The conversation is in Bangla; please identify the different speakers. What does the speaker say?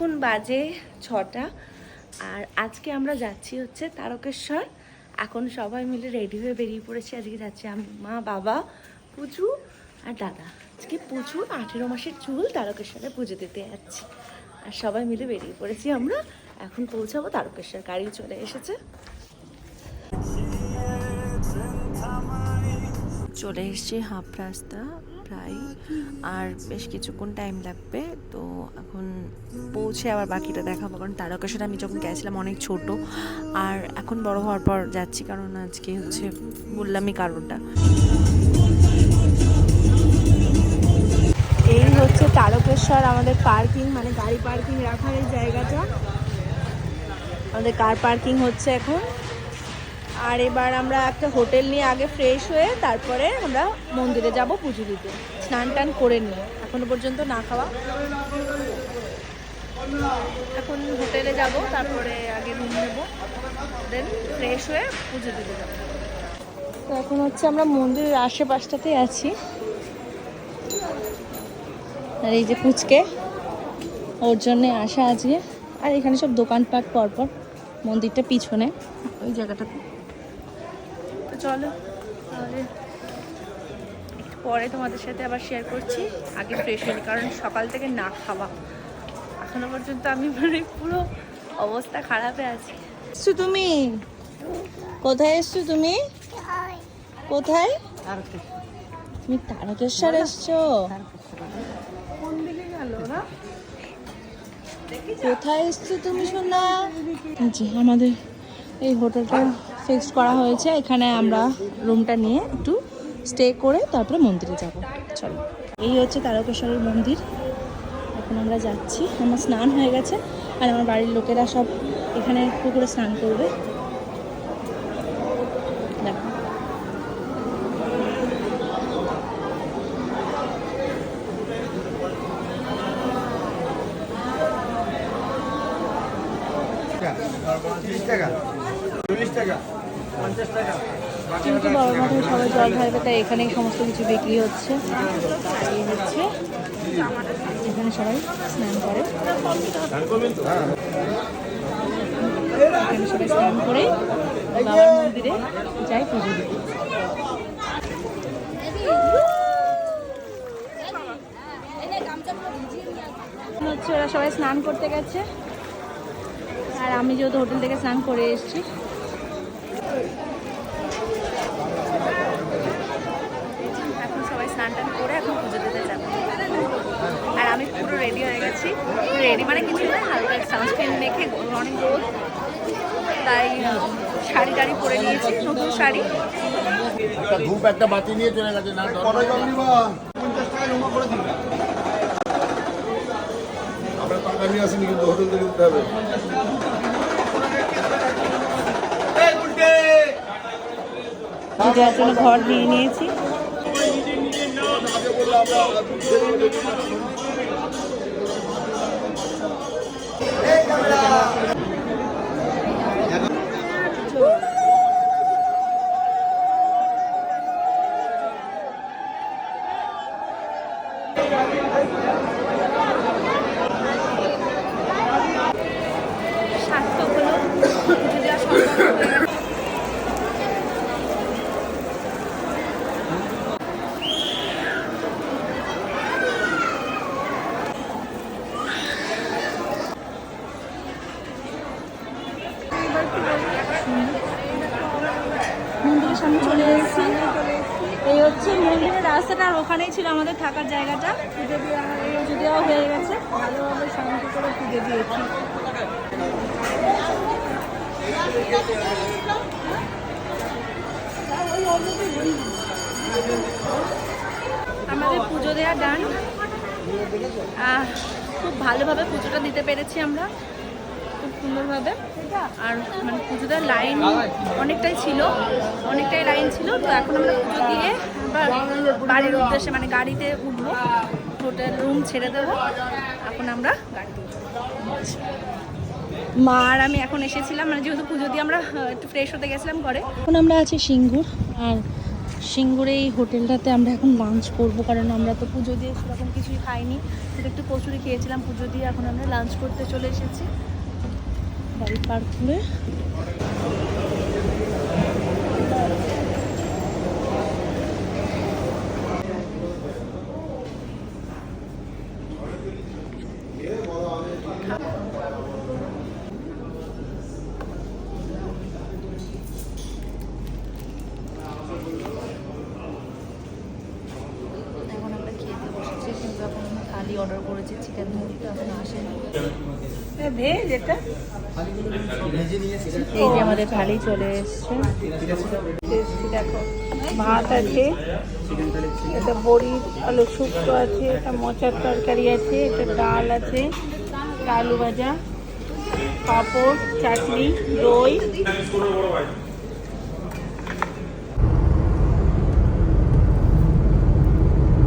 Speaker 1: এখন বাজে ছটা, আর আজকে আমরা যাচ্ছি হচ্ছে তারকেশ্বর। এখন সবাই মিলে রেডি হয়ে বেরিয়ে পড়েছি। আজকে যাচ্ছি মা, বাবা, পুজু আর দাদা। আজকে পুজু আঠেরো মাসের চুল তারকেশ্বরে পুজো দিতে যাচ্ছি। আর সবাই মিলে বেরিয়ে পড়েছি আমরা। এখন পৌঁছাবো তারকেশ্বর। গাড়ি চলে এসেছে। চলে এসেছি হাফ রাস্তা প্রায়। আর বেশ কিছুক্ষণ টাইম লাগবে, তো এখন পৌঁছে আবার বাকিটা দেখাবো, কারণ তারকেশ্বরে আমি যখন গেছিলাম অনেক ছোট, আর এখন বড় হওয়ার পর যাচ্ছি, কারণ আজকে হচ্ছে বললামই কারণটা। এই হচ্ছে তারকেশ্বর, আমাদের পার্কিং মানে গাড়ি পার্কিং রাখার এই জায়গাটা। আমাদের কার পার্কিং হচ্ছে এখন। আর এবার আমরা একটা হোটেল নিয়ে আগে ফ্রেশ হয়ে তারপরে আমরা মন্দিরে যাব পুজো দিতে। স্নান টান করে নিয়ে। এখনও পর্যন্ত না খাওয়া। এখন হোটেলে যাব, তারপরে আগে রুম নেব। দেন ফ্রেশ হয়ে পুজো দিতে যাব। তো এখন হচ্ছে আমরা মন্দিরের আশেপাশটাতেই আছি। আর এই যে ফুচকে, ওর জন্যে আসা আজকে। আর এখানে সব দোকানপাট পরপর। মন্দিরটা পিছনে, ওই জায়গাটাতে। চলো। তাহলে একটু পরে তোমাদের সাথে আবার শেয়ার করছি আগে ফ্রেশ হয়নি কারণ সকাল থেকে না খাওয়া। এখনও পর্যন্ত আমি মানে পুরো অবস্থা খারাপে আছি। এসছো তুমি? কোথায় এসছো তুমি? কোথায়? তুমি তারকেশ্বর এসছো? কোথায় এসছো তুমি সোনা? জি আমাদের এই হোটেলটা ফিক্সড করা হয়েছে। এখানে আমরা রুমটা নিয়ে একটু স্টে করে তারপরে মন্দিরে যাব। চলো। এই হচ্ছে তারকেশ্বরের মন্দির। এখন আমরা যাচ্ছি। আমার স্নান হয়ে গেছে আর আমার বাড়ির লোকেরা সব এখানে পুকুরে স্নান করবে। দেখো।
Speaker 2: চল্লিশ টাকা।
Speaker 1: কিন্তু বাবার মাঠে সবাই জল ঢালবে তাই এখানেই সমস্ত কিছু বিক্রি হচ্ছে। হচ্ছে। এখানে সবাই স্নান করে। এখানে সবাই স্নান করে বাবার মন্দিরে যাই পুজো দিতে। হচ্ছে ওরা সবাই স্নান করতে গেছে। আর আমি যেহেতু হোটেল থেকে স্নান করে এসেছি এখন সবাই স্নান টান করে এখন পুজো দিতে যাবে। আর আমি পুরো রেডি হয়ে গেছি। রেডি মানে কিছু না হালকা সানস্ক্রিন মেখে অনেক রোদ তাই শাড়ি টাড়ি পরে নিয়েছি নতুন শাড়ি।
Speaker 3: একটা ধূপ একটা বাতি নিয়ে চলে গেছে না
Speaker 2: কত জল নিবা পঞ্চাশ টাকা জমা করে দিবা
Speaker 3: আমরা টাকা নিয়ে আসিনি কিন্তু হোটেল থেকে দিতে হবে।
Speaker 1: দেওয়ার জন্য ঘর নিয়ে নিয়েছি। সার্থক হলো পুজো দেওয়া সম্পন্ন হয়ে গেল। মন্দিরের সামনে চলে এসেছি। এই হচ্ছে মন্দিরের রাস্তাটা, আর ওখানেই ছিল আমাদের থাকার জায়গাটা। পুজো দেওয়া পুজো দেওয়া হয়ে গেছে। ভালোভাবে শান্তি করে পুজো দিয়েছি। আমাদের পুজো দেওয়া ডান খুব ভালোভাবে পুজোটা দিতে পেরেছি আমরা। খুব সুন্দরভাবে। আর মানে পুজো লাইন অনেকটাই ছিল, অনেকটাই লাইন ছিল। তো এখন আমরা পুজো দিয়ে বাড়ির উদ্দেশ্যে মানে গাড়িতে উঠবো হোটেল রুম ছেড়ে দেবো। এখন আমরা গাড়িতে মা আর আমি এখন এসেছিলাম মানে যেহেতু পুজো দিয়ে আমরা একটু ফ্রেশ হতে গেছিলাম ঘরে। এখন আমরা আছি সিঙ্গুর, আর সিঙ্গুরে এই হোটেলটাতে আমরা এখন লাঞ্চ করব, কারণ আমরা তো পুজো দিয়ে সেরকম কিছুই খাইনি। শুধু একটু কচুরি খেয়েছিলাম পুজো দিয়ে, এখন আমরা লাঞ্চ করতে চলে এসেছি। গাড়ি পার্ক করে এখন আমরা খেতে বসেছি কিন্তু এখন আমরা থালি অর্ডার করেছি চিকেন তো এখন আসেনি
Speaker 4: ভেজ এটা
Speaker 1: এই যে আমাদের থালি চলে এসছে।
Speaker 4: দেখো। ভাত আছে এটা বড়ির আলু শুক্তো আছে এটা মোচার তরকারি আছে এটা ডাল আছে আলু ভাজা পাঁপড় চাটনি দই।